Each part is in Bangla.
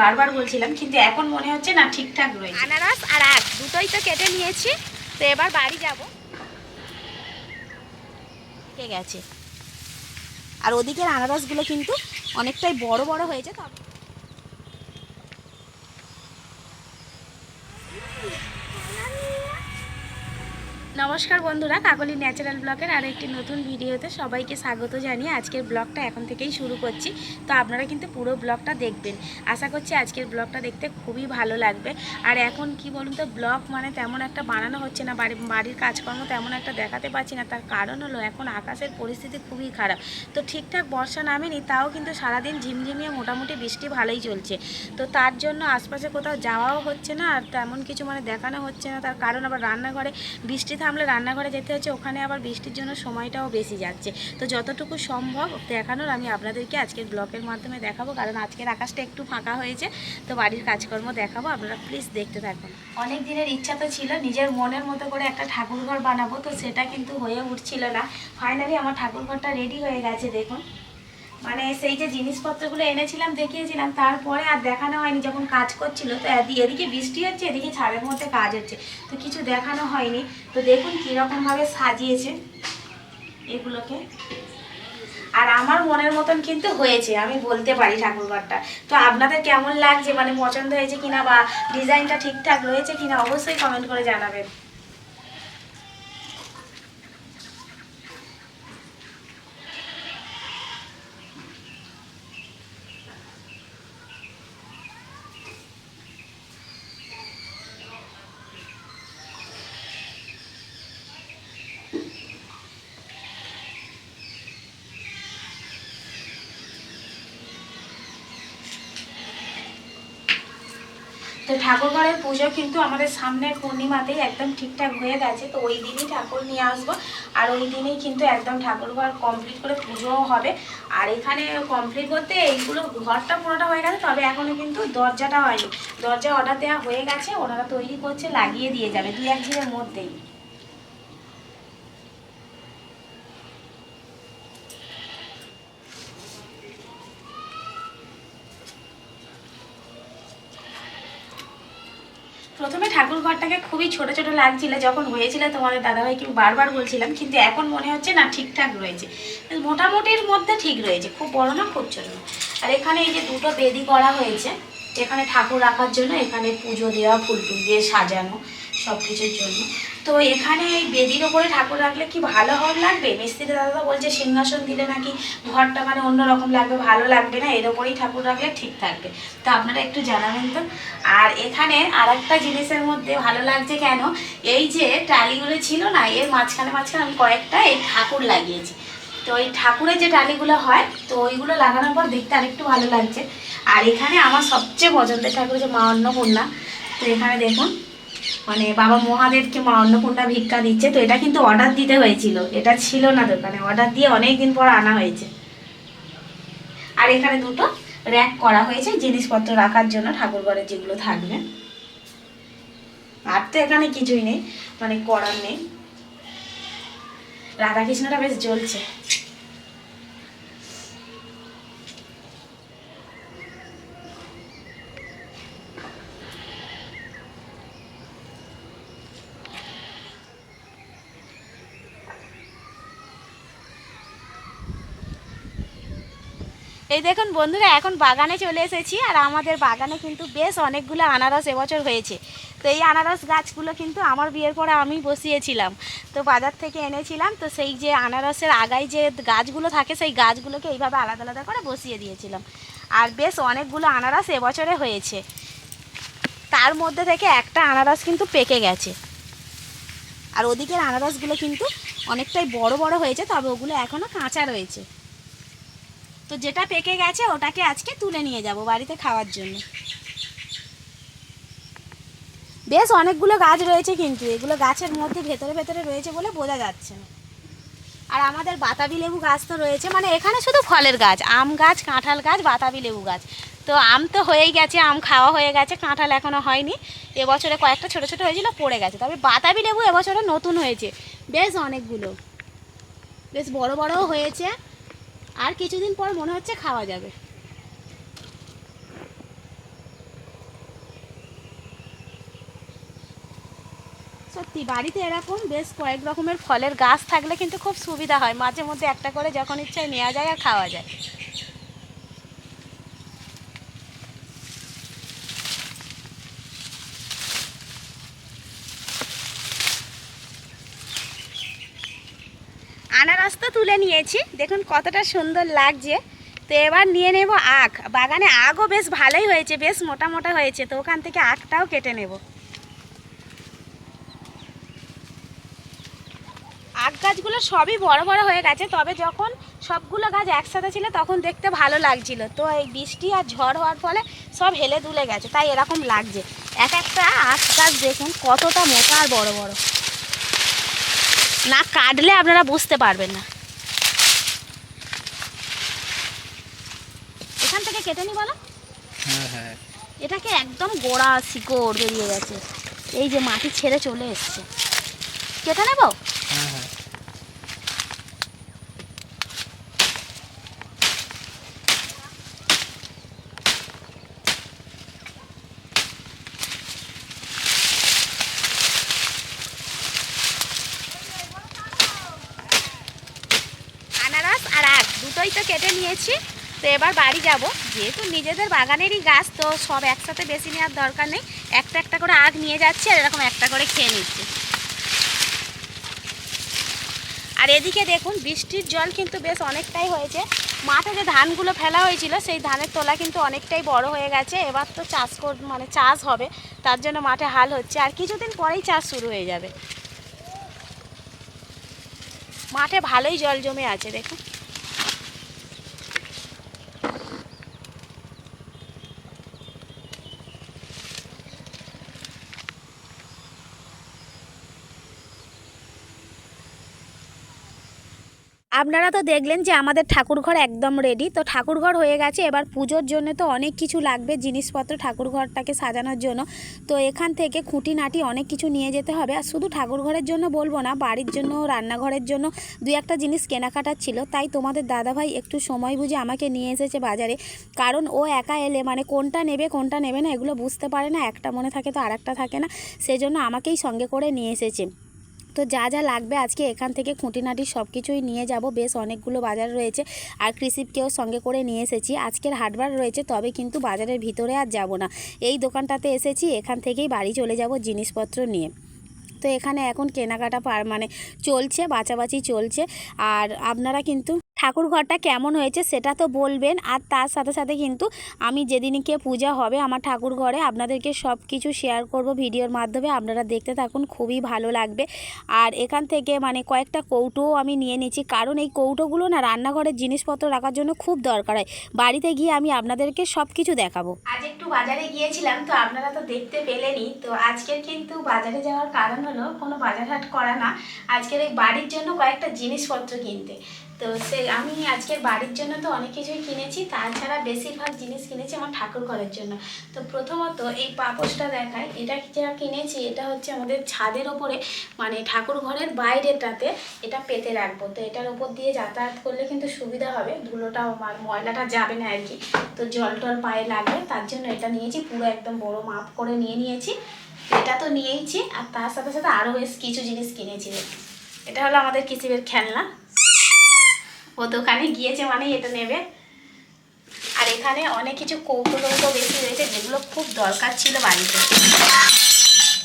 বারবার বলছিলাম, কিন্তু এখন মনে হচ্ছে না ঠিকঠাক রয়েছে। আনারস আর আখ, দুটোই তো কেটে নিয়েছি, তো এবার বাড়ি যাব। গেছে? আর ওদিকের আনারসগুলো কিন্তু অনেকটাই বড় বড় হয়েছে তো নমস্কার বন্ধুরা, কাকলি ন্যাচারাল ব্লগের আর একটি নতুন ভিডিওতে সবাইকে স্বাগত জানিয়ে আজকের ব্লগটা এখন থেকেই শুরু করছি। তো আপনারা কিন্তু পুরো ব্লগটা দেখবেন। আশা করছি আজকের ব্লগটা দেখতে খুবই ভালো লাগবে। আর এখন কি বলুন তো, ব্লগ মানে তেমন একটা বানানো হচ্ছে না, বাড়ি বাড়ির কাজকর্ম তেমন একটা দেখাতে পারছি না, তার কারণ হলো এখন আকাশের পরিস্থিতি খুবই খারাপ। তো ঠিকঠাক বর্ষা নামেনি, তাও কিন্তু সারাদিন ঝিমঝিমিয়ে মোটামুটি বৃষ্টি ভালোই চলছে। তো তার জন্য আশপাশে কোথাও যাওয়াও হচ্ছে না, আর তেমন কিছু মানে দেখানো হচ্ছে না, তার কারণ আবার রান্নাঘরে বৃষ্টি থামলে রান্নাঘরে যেতে হচ্ছে, ওখানে আবার বৃষ্টির জন্য সময়টাও বেশি যাচ্ছে। তো যতটুকু সম্ভব দেখানোর আমি আপনাদেরকে আজকের ব্লগের মাধ্যমে দেখাবো, কারণ আজকের আকাশটা একটু ফাঁকা হয়েছে, তো বাড়ির কাজকর্ম দেখাবো, আপনারা প্লিজ দেখতে থাকুন। অনেক দিনের ইচ্ছা তো ছিল, নিজের মনের মতো করে একটা ঠাকুরঘর বানাবো, তো সেটা কিন্তু হয়ে উঠছিল না। ফাইনালি আমার ঠাকুরঘরটা রেডি হয়ে গেছে, দেখুন। মানে সেই যে জিনিসপত্রগুলো এনেছিলাম, দেখিয়েছিলাম, তারপরে আর দেখানো হয়নি। যখন কাজ করছিল, তো এদি- এদিকে বৃষ্টি হচ্ছে, এদিকে ছাদের মধ্যে কাজ হচ্ছে। তো কিছু দেখানো হয়নি। তো দেখুন কীরকমভাবে সাজিয়েছে এগুলোকে। আর আমার মনের মতন কিন্তু হয়েছে, আমি বলতে পারি ঠাকুরঘরটা। তো আপনাদের কেমন লাগছে? মানে পছন্দ হয়েছে কিনা বা ডিজাইনটা ঠিকঠাক রয়েছে কিনা অবশ্যই কমেন্ট করে জানাবেন। ঠাকুর ঘরের পুজো কিন্তু আমাদের সামনের পূর্ণিমাতেই একদম ঠিকঠাক হয়ে গেছে, তো ওই দিনই ঠাকুর নিয়ে আসব। আর ওই দিনেই কিন্তু একদম ঠাকুর ঘর কমপ্লিট করে পুজোও হবে। আর এখানে কমপ্লিট করতে এইগুলো ঘরটা পুরোটা হয়ে গেছে, তবে এখনও কিন্তু দরজাটা হয়নি। দরজা অর্ডার দেওয়া হয়ে গেছে, ওনারা তৈরি করছে, লাগিয়ে দিয়ে যাবে দু এক দিনের মধ্যেই। খুবই ছোট ছোট লাগছিল, যখন হয়েছিল তোমাদের দাদাভাইকে বারবার বলছিলাম, কিন্তু এখন মনে হচ্ছে না ঠিকঠাক রয়েছে। মোটামুটির মধ্যে ঠিক রয়েছে, খুব বড় না, খুব ছোট না। আর এখানে এই যে দুটো বেদি করা হয়েছে, এখানে ঠাকুর রাখার জন্য এখানে পুজো দেওয়া, ফুল টুল দিয়ে সাজানো। সব কিছুর জন্য। তো এখানে এই বেদির ওপরে ঠাকুর রাখলে কি ভালো হবে লাগবে? মিস্ত্রি দাদা বলছে সিংহাসন দিলে নাকি ঘরটা মানে অন্যরকম লাগবে, ভালো লাগবে না, এর ওপরেই ঠাকুর রাখলে ঠিক থাকবে। তো আপনারা একটু জানাবেন তো? আর এখানে আর একটা জিনিসের মধ্যে ভালো লাগছে কেন? এই যে টালিগুলো ছিল না, এর মাঝখানে মাঝখানে আমি কয়েকটা এই ঠাকুর লাগিয়েছি। তো এই ঠাকুরের যে টালিগুলো হয়, তো ওইগুলো লাগানোর পর দেখতে আরেকটু ভালো লাগছে। আর এখানে আমার সবচেয়ে পছন্দের ঠাকুর যে মা অন্নপূর্ণা। তো এখানে দেখুন মানে বাবা মহাদেবকে মা অন্নপূর্ণা ভিক্ষা দিচ্ছে, তো এটা কিন্তু অর্ডার দিতে হয়েছিল। এটা ছিল না দোকানে অর্ডার দিয়ে অনেক দিন পর আনা হয়েছে। আর এখানে দুটো র্যাক করা হয়েছে, জিনিসপত্র রাখার জন্য ঠাকুর ঘরে যেগুলো থাকবে। আর তো এখানে কিছুই নেই মানে করার নেই। রাধাকৃষ্ণটা বেশ জ্বলছে। এই দেখুন বন্ধুরা, এখন বাগানে চলে এসেছি আর আমাদের বাগানে কিন্তু বেশ অনেকগুলো আনারস এবছর হয়েছে। তো এই আনারস গাছগুলো কিন্তু আমার বিয়ের পরে আমি বসিয়েছিলাম। তো বাজার থেকে এনেছিলাম, তো সেই যে আনারসের আগায় যে গাছগুলো থাকে, সেই গাছগুলোকে এইভাবে আলাদা আলাদা করে বসিয়ে দিয়েছিলাম। আর বেশ অনেকগুলো আনারস এবছরে হয়েছে। তার মধ্যে থেকে একটা আনারস কিন্তু পেকে গেছে। আর ওদিকের আনারসগুলো কিন্তু অনেকটাই বড় বড় হয়েছে, তবে ওগুলো এখনও কাঁচা রয়েছে। তো যেটা পেকে গেছে, ওটাকে আজকে তুলে নিয়ে যাব বাড়িতে খাওয়ার জন্য। বেশ অনেকগুলো গাছ রয়েছে কিন্তু, এগুলো গাছের মধ্যে ভেতরে ভেতরে রয়েছে বলে বোঝা যাচ্ছে না। আর আমাদের বাতাবি লেবু গাছ তো রয়েছে মানে এখানে শুধু ফলের গাছ, আম গাছ, কাঁঠাল গাছ, বাতাবি লেবু গাছ। তো আম তো হয়েই গেছে, আম খাওয়া হয়ে গেছে, কাঁঠাল এখনও হয়নি। এবছরে কয়েকটা ছোটো ছোটো হয়েছিল, পড়ে গেছে। তবে বাতাবি লেবু এবছরে নতুন হয়েছে। বেশ অনেকগুলো। বেশ বড় বড়ও হয়েছে। আর কিছুদিন পর মনে হচ্ছে খাওয়া যাবে। সত্যি, বাড়িতে এরকম বেশ কয়েক রকমের ফলের গাছ থাকলে কিন্তু খুব সুবিধা হয়। মাঝে মধ্যে একটা করে যখন ইচ্ছায় নেওয়া যায় আর খাওয়া যায়। তুলে নিয়েছি। দেখুন কতটা সুন্দর লাগছে। তো এবার নিয়ে নেব আখ। বাগানে আগও বেশ ভালোই হয়েছে, বেশ মোটা মোটা হয়েছে। তো ওখান থেকে আখটাও কেটে নেব। আখ গাছগুলো সবই বড় বড় হয়ে গেছে, তবে যখন সবগুলো গাছ একসাথে ছিল তখন দেখতে ভালো লাগছিল। তো এই বৃষ্টি আর ঝড় হওয়ার ফলে সব হেলে দুলে গেছে, তাই এরকম লাগছে। এক একটা আখ গাছ দেখুন কতটা মোটা আর বড় বড়। না কাটলে আপনারা বুঝতে পারবেন না। থেকে কেটে নি বলো? হ্যাঁ হ্যাঁ। এটাকে একদম গোড়া শিকড় বেরিয়ে গেছে। এই যে মাটি ছেড়ে চলে এসছে। কেটে নেব? হ্যাঁ হ্যাঁ। আনারস আর আখ দুটোই তো কেটে নিয়েছি। তো এবার বাড়ি যাব। যেহেতু নিজেদের বাগানেরই গাছ, তো সব একসাথে বেশি নেওয়ার দরকার নেই। একটা একটা করে আগ নিয়ে যাচ্ছি আর এরকম একটা করে খেয়ে নিচ্ছি। আর এদিকে দেখুন, বৃষ্টির জল কিন্তু বেশ অনেকটাই হয়েছে। মাঠে যে ধানগুলো ফেলা হয়েছিল, সেই ধানের তোলা কিন্তু অনেকটাই বড় হয়ে গেছে। এবার তো চাষ কর মানে চাষ হবে, তার জন্য মাঠে হাল হচ্ছে। আর কিছুদিন পরেই চাষ শুরু হয়ে যাবে। মাঠে ভালোই জল জমে আছে, দেখুন। আপনারা তো দেখলেন যে আমাদের ঠাকুরঘর একদম রেডি তো ঠাকুরঘর হয়ে গেছে। এবার পুজোর জন্য তো অনেক কিছু লাগবে, জিনিসপত্র ঠাকুরঘরটাকে সাজানোর জন্য। তো এখান থেকে খুঁটিনাটি অনেক কিছু নিয়ে যেতে হবে। আর শুধু ঠাকুরঘরের জন্য বলব না, বাড়ির জন্য, রান্নাঘরের জন্য দুই একটা জিনিস কেনাকাটার ছিল। তাই তোমাদের দাদাভাই একটু সময় বুঝে আমাকে নিয়ে এসেছে বাজারে। কারণ ও একা এলে মানে কোনটা নেবে কোনটা নেবে না, এগুলো বুঝতে পারে না। একটা মনে থাকে তো আর থাকে না। সেজন্য আমাকেই সঙ্গে করে নিয়ে এসেছে। তো যা যা লাগবে আজকে এখান থেকে খুঁটিনাটি সব কিছুই নিয়ে যাব। বেশ অনেকগুলো বাজার রয়েছে আর কৃষিপকেও সঙ্গে করে নিয়ে এসেছি। আজকের হাটবার রয়েছে, তবে কিন্তু বাজারের ভিতরে আর যাব না। এই দোকানটাতে এসেছি, এখান থেকেই বাড়ি চলে যাব জিনিসপত্র নিয়ে। তো এখানে এখন কেনাকাটা পার মানে চলছে বাঁচাবাচি চলছে। আর আপনারা কিন্তু ঠাকুর ঘরটা কেমন হয়েছে সেটা তো বলবেন। আর তার সাথে সাথে কিন্তু আমি যেদিনকে পূজা হবে আমার ঠাকুর ঘরে আপনাদেরকে সব কিছু শেয়ার করব ভিডিওর মাধ্যমে। আপনারা দেখতে থাকুন, খুবই ভালো লাগবে। আর এখান থেকে মানে কয়েকটা কৌটোও আমি নিয়ে নিচ্ছি। কারণ এই কৌটোগুলো না রান্নাঘরের জিনিসপত্র রাখার জন্য খুব দরকার হয়। বাড়িতে গিয়ে আমি আপনাদেরকে সব কিছু দেখাবো। আজ একটু বাজারে গিয়েছিলাম, তো আপনারা তো দেখতে পেলেনই। তো আজকের কিন্তু বাজারে যাওয়ার কারণ হলো কোনো বাজার হাট করা না। আজকের এই বাড়ির জন্য কয়েকটা জিনিসপত্র কিনতে। তো সে, আমি আজকের বাড়ির জন্য তো অনেক কিছুই কিনেছি, তাছাড়া বেশিরভাগ জিনিস কিনেছি আমার ঠাকুর ঘরের জন্য। তো প্রথমত এই পাপোশটা দেখায় এটা যা কিনেছি এটা হচ্ছে আমাদের ছাদের ওপরে মানে ঠাকুর ঘরের বাইরেটাতে এটা পেতে রাখব। তো এটার ওপর দিয়ে যাতায়াত করলে কিন্তু সুবিধা হবে ধুলোটা ময়লাটা যাবে না আর কি। তো জল টল পায়ে লাগবে, তার জন্য এটা নিয়েছি, পুরো একদম বড় মাপ করে নিয়ে নিয়েছি। এটা তো নিয়েইছি, আর তার সাথে সাথে আরও বেশ কিছু জিনিস কিনেছি। এটা হলো আমাদের কিসিবের খেলনা। ও দোকানে গিয়েছে মানে এটা নেবে। আর এখানে অনেক কিছু কৌটো বেশি রয়েছে, যেগুলো খুব দরকার ছিল বাড়িতে।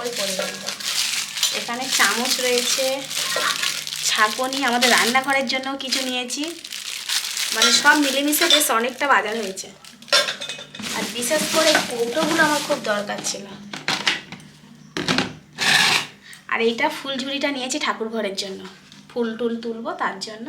ওই পরিমাণ এখানে চামচ রয়েছে, ছাঁকনি, আমাদের রান্নাঘরের জন্য কিছু নিয়েছি। মানে সব মিলেমিশে বেশ অনেকটা বাজার হয়েছে। আর বিশেষ করে কৌটোগুলো আমার খুব দরকার ছিল। আর এইটা ফুলঝুড়িটা নিয়েছি ঠাকুর ঘরের জন্য। ফুল টুল তুলবো তার জন্য।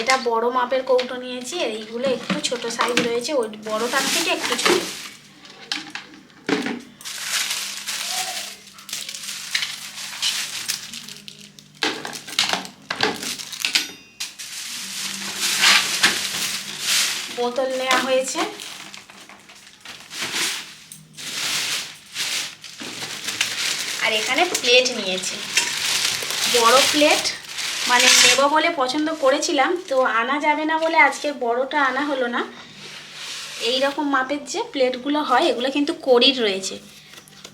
এটা বড় মাপের কৌটো নিয়েছি এইগুলো একটু ছোট সাইজ রয়েছে, ওই বড়টার থেকে একটু ছোট। বোতল নেওয়া হয়েছে। আর এখানে প্লেট নিয়েছি। বড় প্লেট নেব বলে পছন্দ করেছিলাম, তো আনা যাবে না বলে আজকে বড়টা আনা হলো না। এই রকম মাপের যে প্লেটগুলো হয়, এগুলো কিন্তু করির রয়েছে।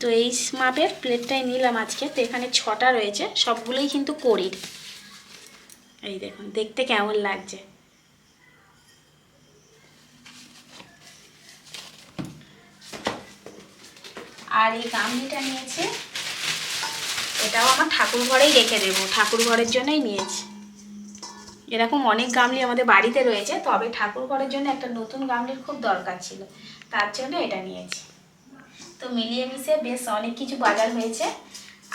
তো এই মাপের প্লেটটাই নিলাম আজকে, তো এখানে ছটা রয়েছে, সবগুলোই কিন্তু করির এই দেখুন, দেখতে কেমন লাগছে। আর এই গামলিটা নিয়েছে, এটাও আমার ঠাকুর ঘরেই রেখে দেবো ঠাকুর ঘরের জন্যই নিয়েছি। এরকম অনেক গামলি আমাদের বাড়িতে রয়েছে, তবে ঠাকুর ঘরের জন্য একটা নতুন গামলির খুব দরকার ছিল। তার জন্য এটা নিয়েছি। তো মিলিয়ে মিশে বেশ অনেক কিছু বাজার হয়েছে।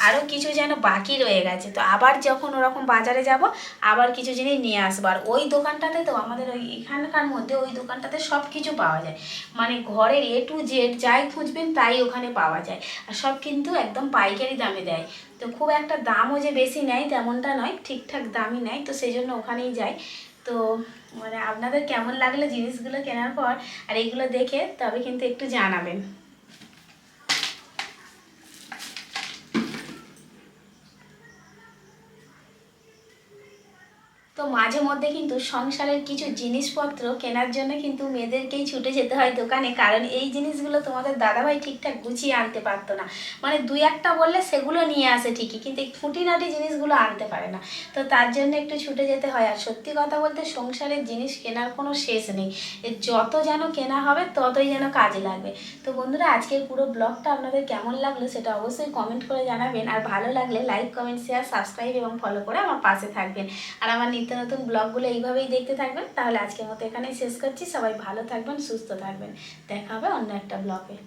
আরও কিছু যেন বাকি রয়ে গেছে। তো আবার যখন ওরকম বাজারে যাব, আবার কিছু জিনিস নিয়ে আসব। আর ওই দোকানটাতে তো আমাদের ওই এখানকার মধ্যে ওই দোকানটাতে সব কিছু পাওয়া যায়। মানে ঘরের এ টু জেড যাই খুঁজবেন তাই ওখানে পাওয়া যায়। আর সব কিন্তু একদম পাইকারি দামে দেয়। তো খুব একটা দামও যে বেশি নেয় তেমনটা নয়, ঠিকঠাক দামই নেয়। তো সেই জন্য ওখানেই যাই। তো মানে আপনাদের কেমন লাগল জিনিসগুলো কেনার পর? আর এইগুলো দেখে তবে কিন্তু একটু জানাবেন। তো মাঝে মধ্যে কিন্তু সংসারের কিছু জিনিসপত্র কেনার জন্য কিন্তু মেয়েদেরকেই ছুটে যেতে হয় দোকানে, কারণ এই জিনিসগুলো তোমাদের দাদাভাই ঠিকঠাক গুছিয়ে আনতে পারতো না। মানে দুই একটা বললে সেগুলো নিয়ে আসে ঠিকই, কিন্তু এই খুঁটিনাটি জিনিসগুলো আনতে পারে না। তো তার জন্য একটু ছুটে যেতে হয়। আর সত্যি কথা বলতে সংসারের জিনিস কেনার কোনো শেষ নেই। যত যেন কেনা হবে, ততই যেন কাজে লাগবে। তো বন্ধুরা, আজকের পুরো ব্লগটা আপনাদের কেমন লাগল সেটা অবশ্যই কমেন্ট করে জানাবেন। আর ভালো লাগলে লাইক, কমেন্ট, শেয়ার, সাবস্ক্রাইব এবং ফলো করে আমার পাশে থাকবেন। আর আমার নিত্য নতুন ব্লগগুলো এইভাবেই দেখতে থাকবেন। তাহলে আজকের মতো এখানেই শেষ করছি। সবাই ভালো থাকবেন, সুস্থ থাকবেন। দেখা হবে অন্য একটা ব্লগে।